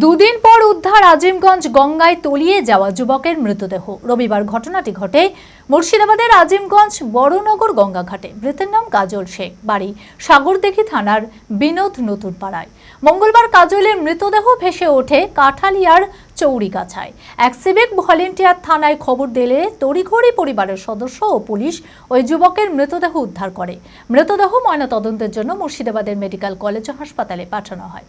দুদিন পর উদ্ধার আজিমগঞ্জ গঙ্গায় তলিয়ে যাওয়া যুবকের মৃতদেহ। রবিবার ঘটনাটি ঘটে মুর্শিদাবাদের আজিমগঞ্জ বড়নগর গঙ্গাঘাটে। মৃতের নাম কাজল শেখ। বাড়ি সাগরদিঘি থানার বিনোদ নতুন পাড়ায় মঙ্গলবার কাজলের মৃতদেহ ভেসে ওঠে কাঠালিয়ার চৌরিগাছায়। এক সিভিক ভলেন্টিয়ার থানায় খবর দিলে তড়িঘড়ি পরিবারের সদস্য ও পুলিশ ওই যুবকের মৃতদেহ উদ্ধার করে। মৃতদেহ ময়নাতদন্তের জন্য মুর্শিদাবাদের মেডিকেল কলেজ হাসপাতালে পাঠানো হয়।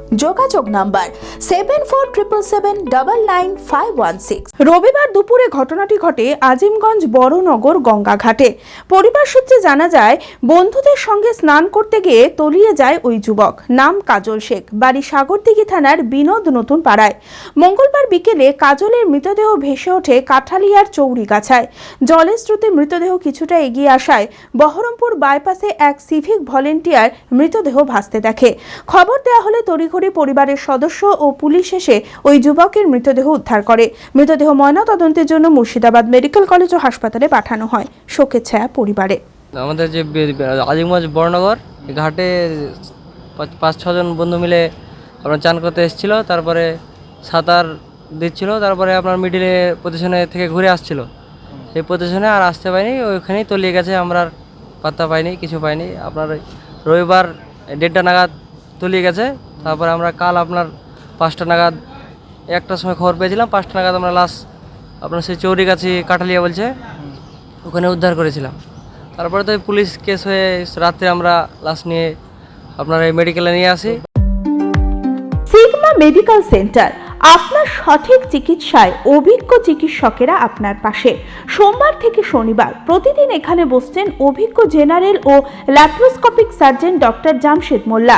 যোগাযোগ number seven four triple seven double nine five one six রবিবার দুপুরে ঘটনাটি ঘটে আজিমগঞ্জ বড়নগর গঙ্গাঘাটে। পরিবার সূত্রে জানা যায়, বন্ধুদের সঙ্গে স্নান করতে গিয়ে তলিয়ে যায় ওই যুবক। নাম কাজল শেখ। বাড়ি সাগরদিঘি থানার বিনোদ নতুন পাড়ায়। মঙ্গলবার বিকেলে কাজলের মৃতদেহ ভেসে ওঠে কাঠালিয়ার চৌরিগাছায়। জলের স্রোতে মৃতদেহ কিছুটা এগিয়ে আসায় বহরমপুর বাইপাসে এক সিভিক ভলেন্টিয়ার মৃতদেহ ভাসতে দেখে। খবর দেওয়া হলে তড়িঘড়ি পরিবারের সদস্য ও পুলিশ এসে ওই যুবকের মৃতদেহ উদ্ধার করে। মৃতদেহ ময়নাতদন্তের জন্য মুর্শিদাবাদ মেডিকেল কলেজ ও হাসপাতালে পাঠানো হয়। শোকের ছায়া পরিবারে। আমাদের যে আজিমগঞ্জ এই ঘাটে পাঁচ- ছজন বন্ধু মিলে আপনার চান করতে এসেছিল, তারপরে সাঁতার দিচ্ছিল, তারপরে আপনার মিডিলে পজিশনে থেকে ঘুরে আসছিল। সেই পজিশনে আর আসতে পারিনি, ওইখানেই তলিয়ে গেছে, আমরা পাত্তা পাইনি, কিছু পাইনি। আপনার রবিবার দেড়টা নাগাদ তলিয়ে গেছে তারপরে আমরা কাল আপনার পাঁচটা নাগাদ একটার সময় খবর পেয়েছিলাম, পাঁচটা নাগাদ আমরা লাস্ট আপনার সেই চৌরি চৌরিগাছি কাঠালিয়া বলছে, ওখানে উদ্ধার করেছিলাম। তারপরে তো পুলিশ কেস হয়ে রাত্রে আমরা লাশ নিয়ে আপনার এই মেডিকেলে নিয়ে আসি। সিগমা মেডিকেল সেন্টার আপনার সঠিক চিকিৎসায় অভিজ্ঞ চিকিৎসকেরা আপনার পাশে। সোমবার থেকে শনিবার প্রতিদিন এখানে বসছেন অভিজ্ঞ জেনারেল ও laparoscopic surgeon doctor Jamshed Molla.